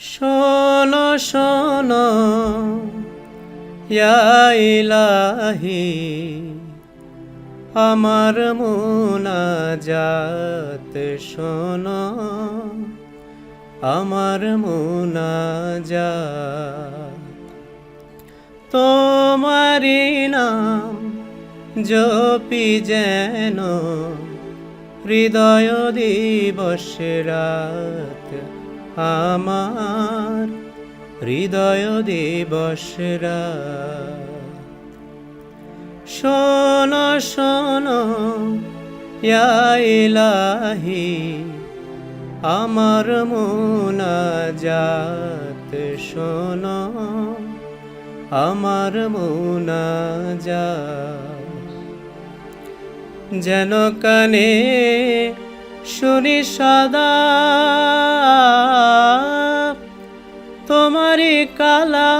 শোনো শোনো ইলাহি, আমার মুনাজাত শোনো, আমার মুনাজাত। তোমারি নাম জপি যেন হৃদয় দিবস রাত আমার হৃদয় দিবস রাত শোনো শোনো ইলাহি আমার মুনাজাত শোনো আমার মুনাজাত। যেন কানে শুনি সদা তোমারি কালাম।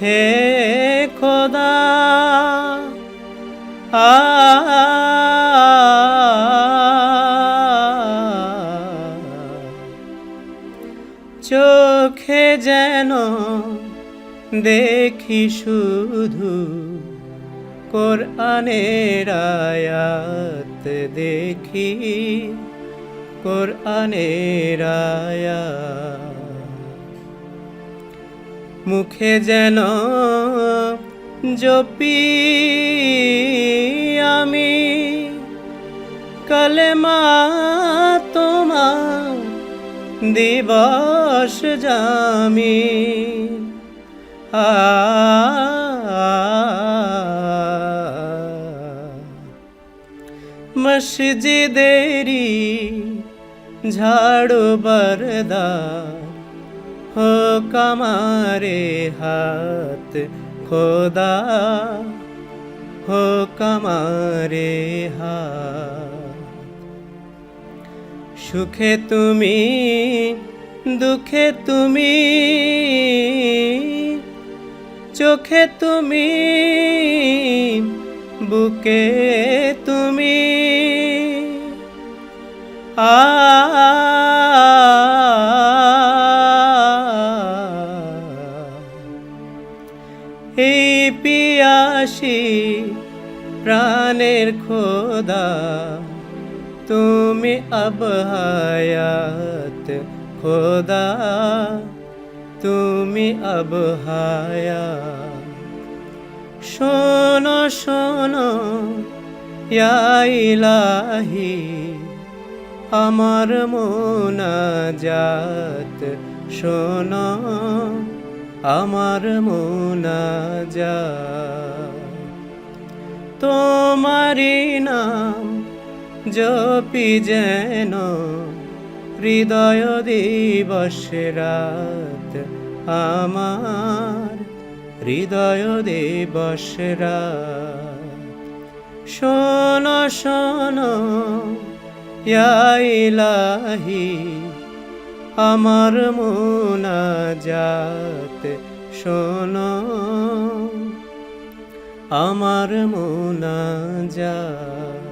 হে খোদা আ চোখে যেন দেখি শুধু কোরআনের আয়াত দেখি কোরআনের আয়াত। মুখে যেন জপি আমি কলেমা তোমার দিবস জামি। আ মসজিদেরি ঝাড়ু বরদার হো কমারে হাত খোদা হো কমারে হাত। সুখে তুমি, দুঃখে তুমি, চোখে তুমি, বুকে তুমি। এই পিয়াসি প্রাণের খোদা তুমি আবহায়াত খোদা তুমি অবহায়া শোনো শোনো ইলাহি আমার মুনাজাত, শোনো। আমার মুনাজাত। তোমারি নাম জপি যেন হৃদয় দিবস রাত আমার, হৃদয় দিবস রাত। শোন, শোনো। ইলাহি আমার মোনাজাত শোনো। আমার মুনাজাত